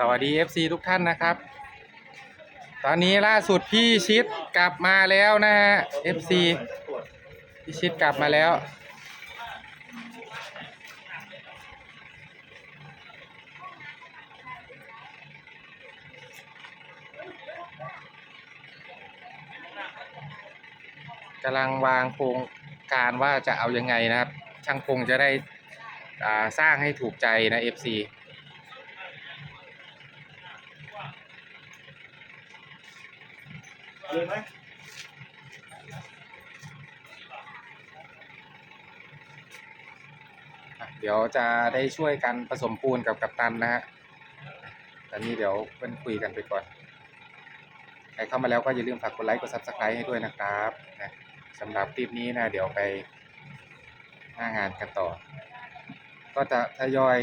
สวัสดี FC ทุกท่านนะครับ ตอนนี้ล่าสุดพี่ชิดกลับมาแล้วนะฮะ FC พี่ชิดกลับมาแล้ว กำลังวางโครงการว่าจะเอายังไงนะครับ ช่างคงจะได้สร้างให้ถูกใจนะ FC เลยไหมเดี๋ยวจะได้ช่วยกันผสมปูนกับกัปตันนะฮะตอนนี้เดี๋ยวเพื่อนคุยกันไปก่อน ใครเข้ามาแล้วก็อย่าลืมฝากกดไลค์กด subscribe ให้ด้วยนะครับนะสำหรับคลิปนี้นะเดี๋ยวไปหน้างานกันต่อ ก็จะทยอย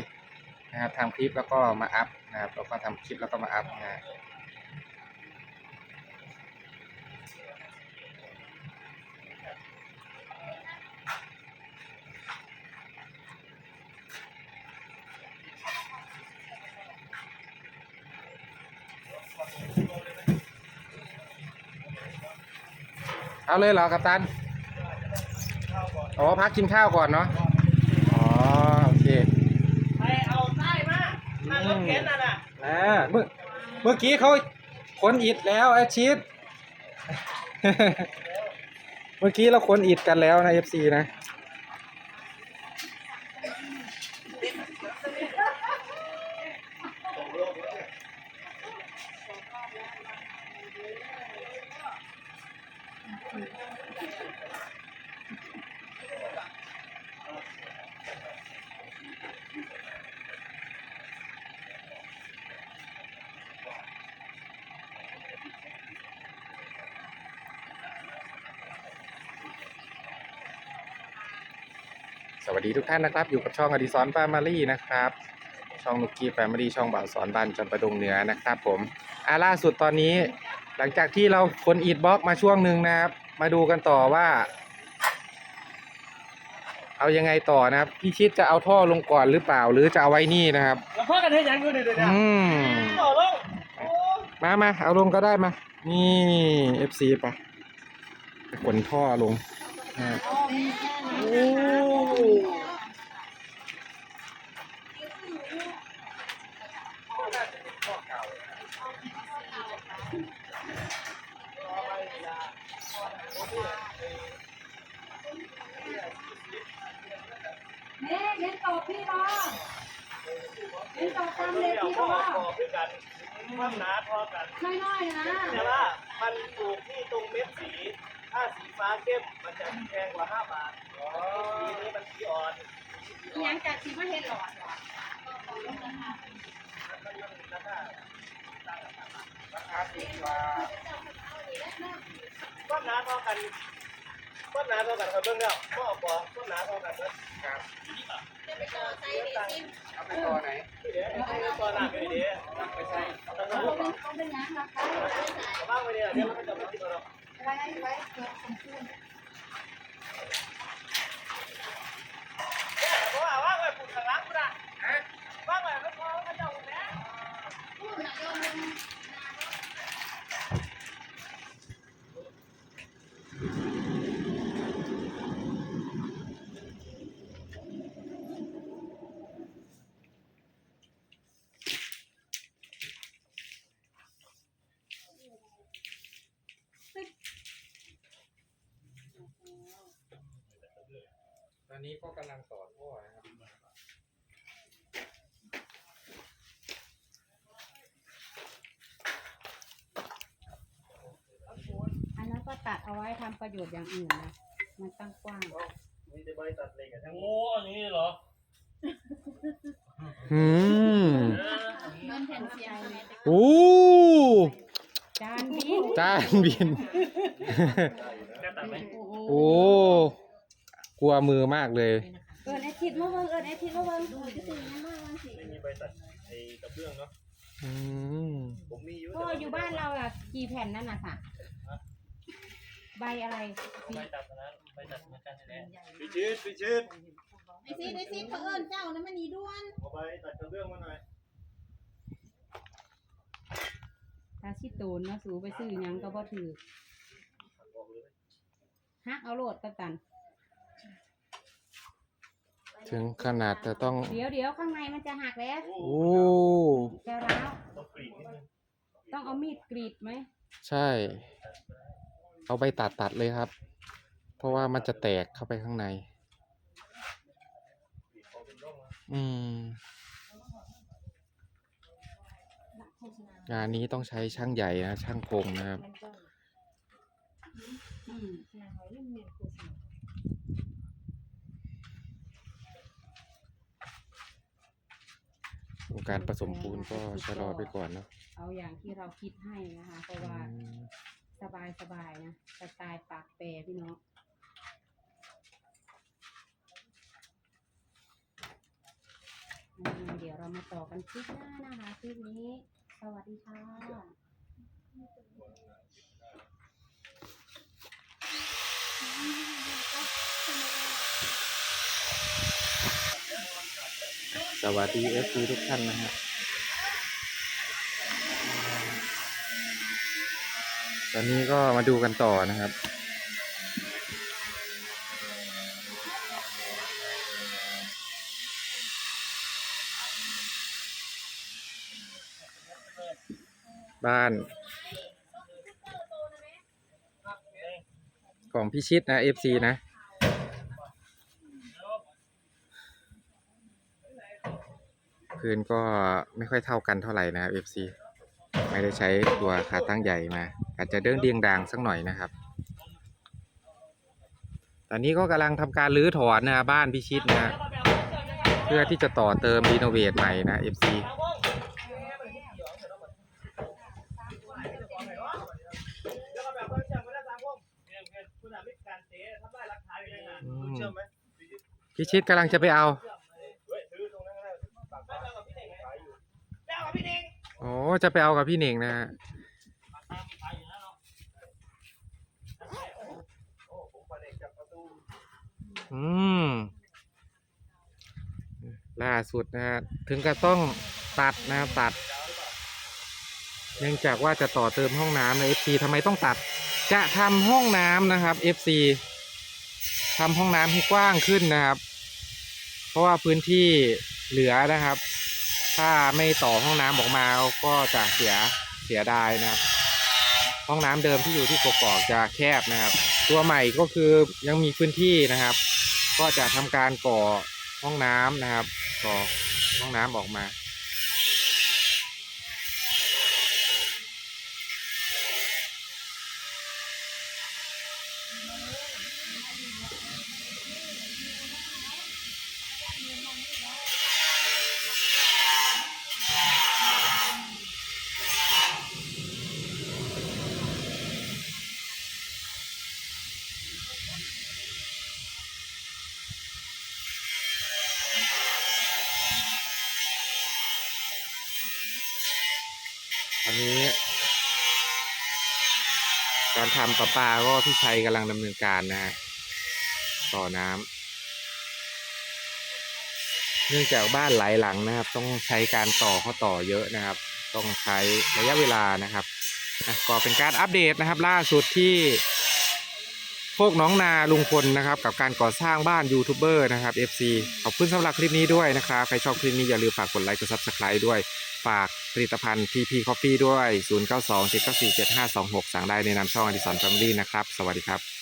นะครับทำคลิปแล้วก็มาอัพนะครับแล้วก็ทำคลิปแล้วก็มาอัพนะ เอาเลยเหรอกัปตัน อ๋อ พักกินข้าวก่อนเนาะ อ๋อ โอเคไปเอาใต้มานั่งรถเข็นน่ะน่ะอ่าเมื่อเมื่อกี้เขาขนอิฐแล้วอาชิตเมื่อกี้เราขนอิฐกันแล้วนะ FC นะ สวัสดีทุกท่านนะครับ อยู่กับช่องอดิสรแฟมิลี่นะครับ ช่องนุกกี้แฟมิลี่ช่องบ่าวสอนบ้านจำปาดงเหนือนะครับผมอาล่าสุดตอนนี้หลังจากที่เราคนอีดบล็อกมาช่วงหนึ่งนะครับ มาดูกันต่อว่า เอายังไงต่อนะครับ พี่ชิดจะเอาท่อลงก่อนหรือเปล่า หรือจะเอาไว้นี่นะครับแล้วพ่อกันให้ยังอยู่เดี๋ยวเดี๋ยวอืมต่อลงโอ้มามาเอาลงก็ได้มา นี่ FC ไปขนท่อลงนะครับ โห น่เน้นตอบพี่บอเน้นตอบตามเลเดี๋ยยวพี่บพ่ออบอกด้วยกันความหนาพอกัน น้อยๆนะ แต่ว่ามันถูกที่ตรงเม็ดสี ถ้าสีฟ้าเข้มมันจะแพงกว่า5บาทสีนี้มันสีอ่อนอีหยังจากสีมาเห็นหลอดหรอควา มหนาเท่ากันความหนาเท่ากันเขาเบิ่งแล้วก็อบอกความหนาเท่ากันเบิ่งครับจะไปต่อไซส์เดซิมเอาไปต่อไหนนี่เดี๋ยวเอาตัวหนักไปดิไปใส่เอาตัวหเขาเป็นเขาเป็นยังนะคะเอาบ้างไปเนี่ยเดี๋ยวมันจะไม่ติดเราไว้ไว้เกือบสมควร เพราะว่าว่าไว้ปลูกข้างหลังกูนะว่าไว้ไม่พอก็จะอุ่นแล้ว พูดนะโยม ต อนนี้ก็กำลังต่อท่อนะครับอันนั้นก็ตัดเอาไว้ทำประโยชน์อย่างอื่นนะ มันตั้งกว้าง มีแต่ใบตัดเหล็กอะทั้งโอ้อันนี้เหรออืมเงินแผ่นเสียงโอ้จานบินจานบินแค่ตัดไหมโอ้โหโอ้ กลัวมือมากเลยเอิญไอทิดมาเบิ่งเอิญไอทิดมาเบิ่งดูที่ตื่นยังมากวันสิไม่มีใบตัดไอ้กระเบื้องเนาะ อืมผมมีอยู่พ่ออยู่บ้านเราอะกี่แผ่นนั่นน่ะค่ะใบอะไรใบตัดอันนั้นใบตัดเหมือนกันนี่แหละพิชิตพิชิตไอซีไอซีเขาเอิญเจ้านะมันนีด้วนเอาใบตัดกระเบื้องมาหน่อยถ้าชิโตนเนาะสูไปซื้อหยังก็บ่ถือฮักเอาโลดกันตัน ถึงขนาดจะต้องเดี๋ยวเดี๋ยวข้างในมันจะหักแล้วโอ้จะร้าวต้องกรีดนิดนึงต้องเอามีดกรีดไหมใช่ เอาไปตัดตัดเลยครับ เพราะว่ามันจะแตกเข้าไปข้างใน อืมงานนี้ต้องใช้ช่างใหญ่นะช่างคมนะครับ อืม การผสมปูนก็ชะลอไปก่อนเนาะเอาอย่างที่เราคิดให้นะคะเพราะว่าอืมสบายสบายๆนะสไตล์ปากแปรพี่น้องอืมเดี๋ยวเรามาต่อกันคลิปหน้านะคะคลิปนี้ สวัสดีค่ะ วัสดีเอฟซีทุกท่านนะฮะตอนนี้ก็มาดูกันต่อนะครับ บ้านของพิชิตนะเอฟซีนะ พื้นก็ไม่ค่อยเท่ากันเท่าไหร่นะครับ FC ไม่ได้ใช้ตัวขาตั้งใหญ่มา อาจจะเด้งเดียงดังสักหน่อยนะครับ ตอนนี้ก็กำลังทำการรื้อถอนนะบ้านพิชิตนะเพื่อที่จะต่อเติมรีโนเวทใหม่นะ FC แล้วก็แบบว่าเอมไม่ได้ตามพวกคุณอะไม่การเตะทำได้รักฐานอยู่ในงานอืมเชื่อมไหมพิชิตกำลังจะไปเอา โอ้จะไปเอากับพี่เน่งนะฮะอืมล่าสุดนะฮะถึงกับต้องตัดนะครับตัด เนื่องจากว่าจะต่อเติมห้องน้ำใน FC ทำไมต้องตัด จะทำห้องน้ำนะครับ FC ทำห้องน้ำให้กว้างขึ้นนะครับ เพราะว่าพื้นที่เหลือนะครับ ถ้าไม่ต่อห้องน้ำออกมาก็จะเสียเสียดายนะครับ ห้องน้ำเดิมที่อยู่ที่กกอกจะแคบนะครับ ตัวใหม่ก็คือยังมีพื้นที่นะครับ ก็จะทำการก่อห้องน้ำนะครับ ก่อห้องน้ำออกมา อันนี้ การทำประปาก็พี่ชัยกำลังดำเนินการนะฮะต่อน้ำเนื่องจากบ้านหลายหลังนะครับ ต้องใช้การต่อข้อต่อเยอะนะครับ ต้องใช้ระยะเวลานะครับอะก็เป็นการอัปเดตนะครับ ล่าสุดที่โคกน้องนาลุงพลนะครับ กับการก่อสร้างบ้านยูทูบเบอร์นะครับ FC ขอบคุณสำหรับคลิปนี้ด้วยนะครับ ใครชอบคลิปนี้อย่าลืมฝากกดไลค์กด Subscribe ด้วย ฝากผลิตภัณฑ์ TP Coffee ด้วย 092 794 7526 สั่งได้ในนามช่องอดิสันแฟมิลี่นะครับ สวัสดีครับ